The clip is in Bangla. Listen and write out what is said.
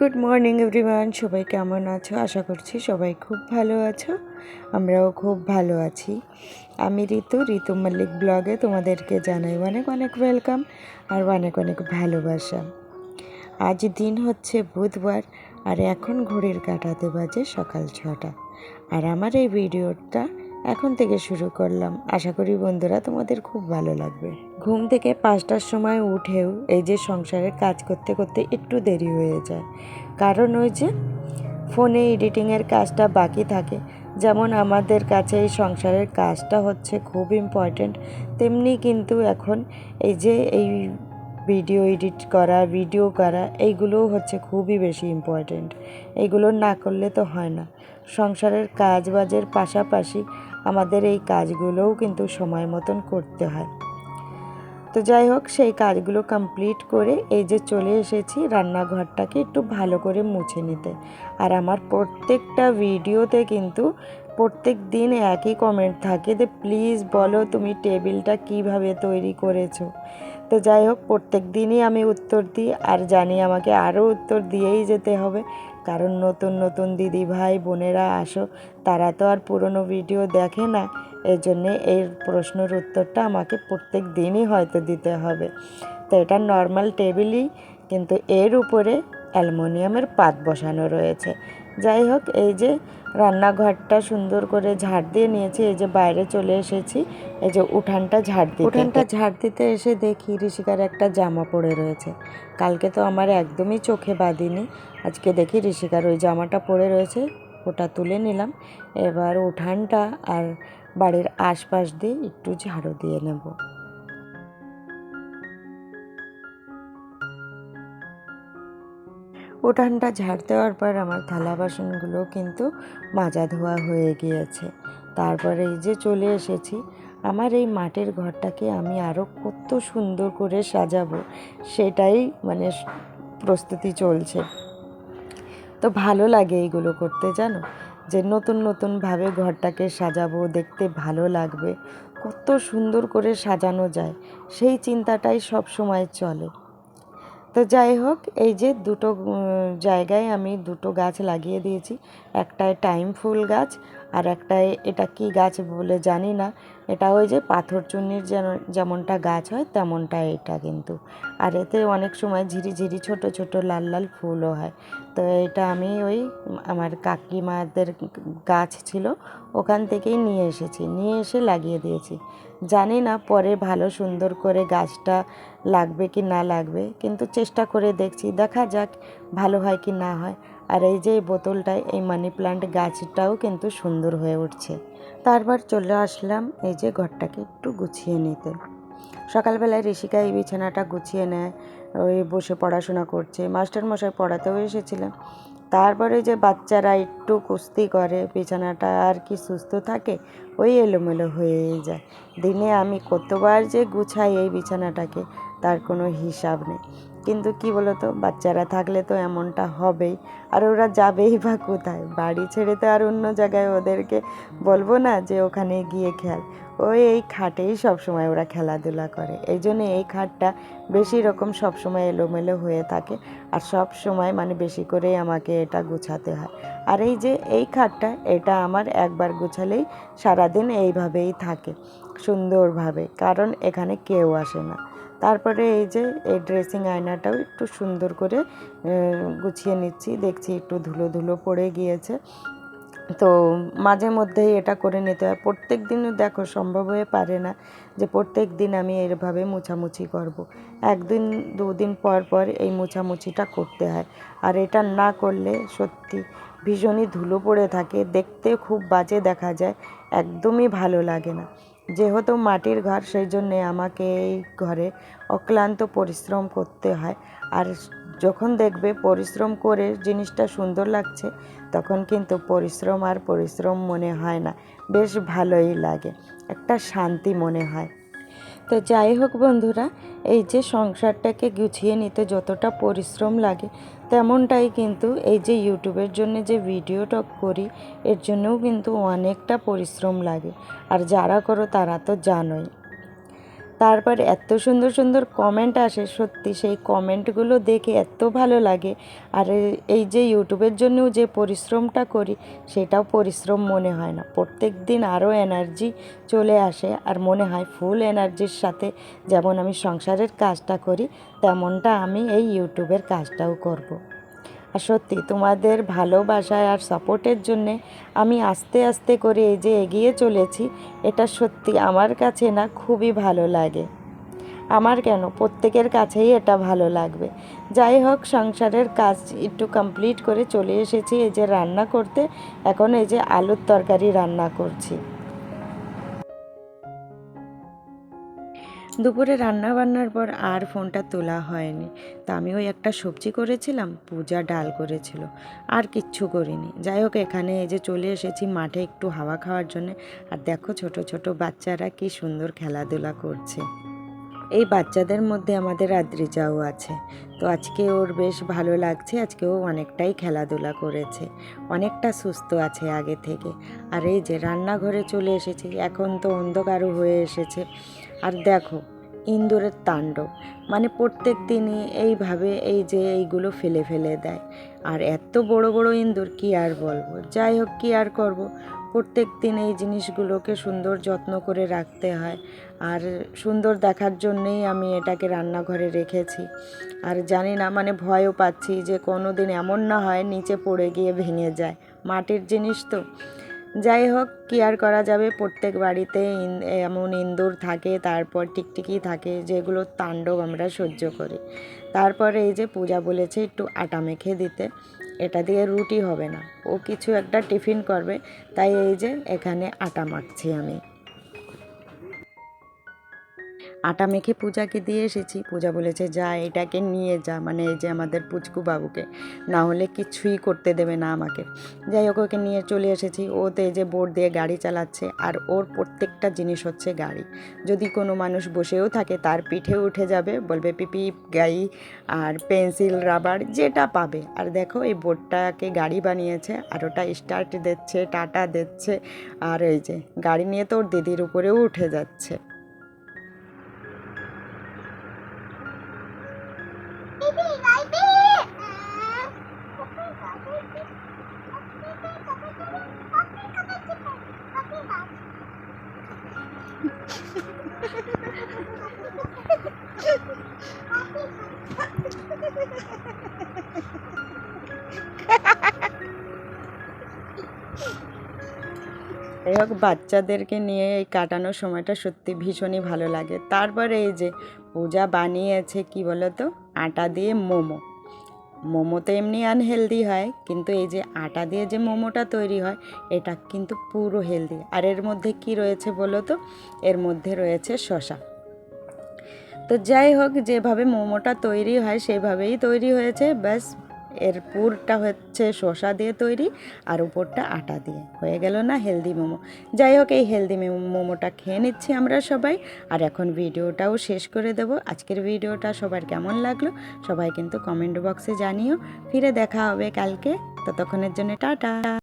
গুড মর্নিং এভরিওয়ান সবাই কেমন আছো? আশা করছি সবাই খুব ভালো আছো। আমরাও খুব ভালো আছি। আমি ঋতু ঋতু মল্লিক ব্লগে তোমাদেরকে জানাই অনেক অনেক ওয়েলকাম আর অনেক অনেক ভালোবাসা। আজ দিন হচ্ছে বুধবার আর এখন ঘড়ির কাটাতে বাজে সকাল ছটা। আর আমার এই ভিডিওটা এখন থেকে শুরু করলাম। আশা করি বন্ধুরা তোমাদের খুব ভালো লাগবে। ঘুম থেকে পাঁচটার সময় উঠেও এই যে সংসারের কাজ করতে করতে একটু দেরি হয়ে যায়। কারণ ওই যে ফোনে এডিটিংয়ের কাজটা বাকি থাকে। যেমন আমাদের কাছে এই সংসারের কাজটা হচ্ছে খুব ইম্পর্ট্যান্ট তেমনি কিন্তু এখন এই যে এই ভিডিও এডিট করা, ভিডিও করা, এইগুলোও হচ্ছে খুবই বেশি ইম্পর্ট্যান্ট এইগুলো না করলে তো হয় না। সংসারের কাজ বাজের পাশাপাশি আমাদের এই কাজগুলোও কিন্তু সময় মতন করতে হয়। তো যাই হোক, সেই কাজগুলো কমপ্লিট করে এই যে চলে এসেছি রান্নাঘরটাকে একটু ভালো করে মুছে নিতে। আর আমার প্রত্যেকটা ভিডিওতে কিন্তু প্রত্যেক দিন একই কমেন্ট থাকে যে, প্লিজ বলো তুমি টেবিলটা কীভাবে তৈরি করেছ? তো যাই হোক, প্রত্যেক দিনই আমি উত্তর দিই, আর জানি আমাকে আরও উত্তর দিয়েই যেতে হবে। কারণ নতুন নতুন দিদি ভাই বোনেরা আসো, তারা তো আর পুরনো ভিডিও দেখে না। এই জন্যে এই প্রশ্নের উত্তরটা আমাকে প্রত্যেক দিনই হয়তো দিতে হবে। তো এটা নর্মাল টেবিলই কিন্তু এর উপরে অ্যালমোনিয়ামের পাত বসানো রয়েছে। যাই হোক, এই যে রান্নাঘরটা সুন্দর করে ঝাড় দিয়ে নিয়েছি, এই যে বাইরে চলে এসেছি, এই যে উঠানটা ঝাড় দিতে। উঠানটা ঝাড় দিতে এসে দেখি ঋষিকার একটা জামা পড়ে রয়েছে। কালকে তো আমার একদমই চোখে বাঁধিনি, আজকে দেখি ঋষিকার ওই জামাটা পড়ে রয়েছে, ওটা তুলে নিলাম। এবার উঠানটা আর বাড়ির আশপাশ দিয়ে একটু ঝাড়ু দিয়ে নেব। উঠানটা ঝাড় দেওয়ার পর আমার থালা বাসনগুলো কিন্তু মাজা ধোয়া হয়ে গিয়েছে। তারপরে এই যে চলে এসেছি, আমার এই মাটির ঘরটাকে আমি আরও কত সুন্দর করে সাজাবো সেটাই মানে প্রস্তুতি চলছে। তো ভালো লাগে এইগুলো করতে জানো? যে নতুন নতুনভাবে ঘরটাকে সাজাবো, দেখতে ভালো লাগবে, কত সুন্দর করে সাজানো যায়, সেই চিন্তাটাই সব সময় চলে। তো যাই হোক, এই যে দুটো জায়গায় আমি দুটো গাছ লাগিয়ে দিয়েছি। একটায় টাইম ফুল গাছ আর একটায় এটা কি গাছ বলে জানি না। এটা ওই যে পাথর চুন্নির যেমনটা গাছ হয় তেমনটা এটা কিন্তু। আর এতে অনেক সময় ঝিরিঝিরি ছোট ছোট লাল লাল ফুলও হয়। তো এটা আমি ওই আমার কাকিমাদের গাছ ছিল, ওখান থেকেই নিয়ে এসেছি। নিয়ে এসে লাগিয়ে দিয়েছি। জানি না পরে ভালো সুন্দর করে গাছটা লাগবে কি না লাগবে, কিন্তু চেষ্টা করে দেখছি। দেখা যাক ভালো হয় কি না হয়। আর এই যে বোতলটায়, এই মানি প্লান্ট গাছটাও কিন্তু সুন্দর হয়ে উঠছে। তারপর চলে আসলাম এই যে ঘরটাকে একটু গুছিয়ে নিতে। সকালবেলায় ঋষিকা এই বিছানাটা গুছিয়ে নেয়, ওই বসে পড়াশোনা করছে, মাস্টারমশাই পড়াতেও এসেছিলাম তারপরে যে বাচ্চারা একটু কুস্তি করে, বিছানাটা আর কি সুস্থ থাকে, ওই এলোমেলো হয়ে যায়। দিনে আমি কতবার যে গুছাই এই বিছানাটাকে, তার কোনো হিসাব নেই। কিন্তু কি বলতো, বাচ্চারা থাকলে তো এমনটা হবেই। আর ওরা যাবেই বা কোথায়? বাড়ি ছেড়ে তো আর অন্য জায়গায় ওদেরকে বলব না যে ওখানে গিয়ে খেল। ওই এই খাটেই সবসময় ওরা খেলাধুলা করে। এই জন্য এই খাটটা বেশি রকম সবসময় এলোমেলো হয়ে থাকে আর সব সময় মানে বেশি করেই আমাকে এটা গুছাতে হয়। আর এই যে এই খাটটা, এটা আমার একবার গুছালেই সারাদিন এইভাবেই থাকে, সুন্দরভাবে। কারণ এখানে কেউ আসে না। তারপরে এই যে, এই ড্রেসিং আয়নাটাও একটু সুন্দর করে গুছিয়ে নিচ্ছি। দেখছি একটু ধুলো ধুলো পড়ে গিয়েছে। তো মাঝে মধ্যেই এটা করে নিতে হয়। প্রত্যেক দিনও দেখো, সম্ভব হয়ে পারে না যে প্রত্যেক দিন আমি এরভাবে মোছামুছি করব। একদিন, দুদিন পর পর এই মোছামুছিটা করতে হয়। আর এটা না করলে সত্যি ভীষণই ধুলো পড়ে থাকে। দেখতে খুব বাজে দেখা যায়। একদমই ভালো লাগে না। যেহেতু মাটির ঘর সেই জন্যে আমাকে এই ঘরে অক্লান্ত পরিশ্রম করতে হয়। আর যখন দেখবে পরিশ্রম করে জিনিসটা সুন্দর লাগছে, তখন কিন্তু পরিশ্রম আর পরিশ্রম মনে হয় না। বেশ ভালোই লাগে। একটা শান্তি মনে হয়। তো যাই হোক বন্ধুরা, এই যে সংসারটাকে গুছিয়ে নিতে যতটা পরিশ্রম লাগে, তেমনটাই কিন্তু এই যে ইউটিউবের জন্য যে ভিডিওটা করি, এর জন্যও কিন্তু অনেকটা পরিশ্রম লাগে। আর যারা করো তারা তো জানোই। তারপর এত সুন্দর সুন্দর কমেন্ট আসে, সত্যি সেই কমেন্টগুলো দেখে এত ভালো লাগে আর এই- যে ইউটিউবের জন্যও যে পরিশ্রমটা করি, সেটাও পরিশ্রম মনে হয় না প্রত্যেক দিন আরও এনার্জি চলে আসে, আর মনে হয় ফুল এনার্জির সাথে যেমন আমি সংসারের কাজটা করি, তেমনটা আমি এই ইউটিউবের কাজটাও করব। আর সত্যি তোমাদের ভালোবাসায় আর সাপোর্টের জন্যে আমি আস্তে আস্তে করে এই যে এগিয়ে চলেছি, এটা সত্যি আমার কাছে না খুবই ভালো লাগে। আমার কেন? প্রত্যেকের কাছেই এটা ভালো লাগবে। যাই হোক, সংসারের কাজ একটু কমপ্লিট করে চলে এসেছি, এই যে রান্না করতে, এখন এই যে আলুর তরকারি রান্না করছি। দুপুরে রান্না বান্নার পর আর ফোনটা তোলা হয়নি। তা আমি ওই একটা সবজি করেছিলাম, পূজা ডাল করেছিল। আর কিচ্ছু করিনি। যাই হোক, এখানে এই যে চলে এসেছি মাঠে একটু হাওয়া খাওয়ার জন্য। আর দেখো ছোট ছোট বাচ্চারা কি সুন্দর খেলাধুলা করছে। এই বাচ্চাদের মধ্যে আমাদের আদ্রিজাও আছে। তো আজকে ওর বেশ ভালো লাগছে। আজকে ও অনেকটাই খেলাধুলা করেছে। অনেকটা সুস্থ আছে আগে থেকে। আর এই যে রান্নাঘরে চলে এসেছি, এখন তো অন্ধকারও হয়ে এসেছে। আর দেখো, ইন্দুরের তাণ্ডব। মানে প্রত্যেক দিনই এইভাবে এই যে এইগুলো ফেলে ফেলে দেয়। আর এত বড় বড় ইন্দুর, কি আর বলব? যাই হোক, কি আর করব? প্রত্যেক দিন এই জিনিসগুলোকে সুন্দর যত্ন করে রাখতে হয়। আর সুন্দর দেখার জন্যেই আমি এটাকে রান্নাঘরে রেখেছি। আর জানি না মানে ভয়ও পাচ্ছি যে কোনো দিন এমন না হয় নিচে পড়ে গিয়ে ভেঙে যায়। মাটির জিনিস তো। যাই হোক, কি আর করা যাবে? প্রত্যেক বাড়িতে এমন ইন্দুর থাকে, তারপর টিকটিকি থাকে, যেগুলো তাণ্ডব আমরা সহ্য করি। তারপরে এই যে পূজা বলেছে একটু আটা মেখে দিতে। এটা দিয়ে রুটি হবে না। ও কিছু একটা টিফিন করবে, তাই এই যে এখানে আটা মাখছি আমি। আটা মেখে পূজাকে দিয়ে এসেছি। পূজা বলেছে, যা, এটাকে নিয়ে যা। মানে এই যে আমাদের পুচকু বাবুকে। না হলে কিছুই করতে দেবে না আমাকে। যাই হোক, ওকে নিয়ে চলে এসেছি। ও তো এই যে বোর্ড দিয়ে গাড়ি চালাচ্ছে, আর ওর প্রত্যেকটা জিনিস হচ্ছে গাড়ি। যদি কোনো মানুষ বসেও থাকে, তার পিঠে উঠে যাবে, বলবে পিপি, গাই, আর পেন্সিল, রাবার, যেটা পাবে। আর দেখো, এই বোর্ডটাকে গাড়ি বানিয়েছে, আর ওটা স্টার্ট দিচ্ছে, টাটা দিচ্ছে, আর এই যে গাড়ি নিয়ে তো ওর দিদির উপরেও উঠে যাচ্ছে। যাই হোক, বাচ্চাদেরকে নিয়ে এই কাটানোর সময়টা সত্যি ভীষণই ভালো লাগে। তারপরে এই যে পূজা বানিয়েছে, কি বলতো? আটা দিয়ে মোমো। মোমো তো এমনি আনহেলদি হয়, কিন্তু এই যে আটা দিয়ে যে মোমোটা তৈরি হয়, এটা কিন্তু পুরো হেলদি আর এর মধ্যে কি রয়েছে বলো তো? এর মধ্যে রয়েছে শশা তো যাই হোক, যেভাবে মোমোটা তৈরি হয়, সেভাবেই তৈরি হয়েছে, ব্যাস। এর পুরটা হচ্ছে শসা দিয়ে তৈরি আর উপরটা আটা দিয়ে। হয়ে গেল না হেলদি মোমো। যাই হোক, এই হেলদি মোমোটা খেয়ে নিচ্ছি আমরা সবাই। আর এখন ভিডিওটাও শেষ করে দেব। আজকের ভিডিওটা সবার কেমন লাগল সবাই কিন্তু কমেন্ট বক্সে জানিও। ফিরে দেখা হবে কালকে। ততক্ষণের জন্য টাটা।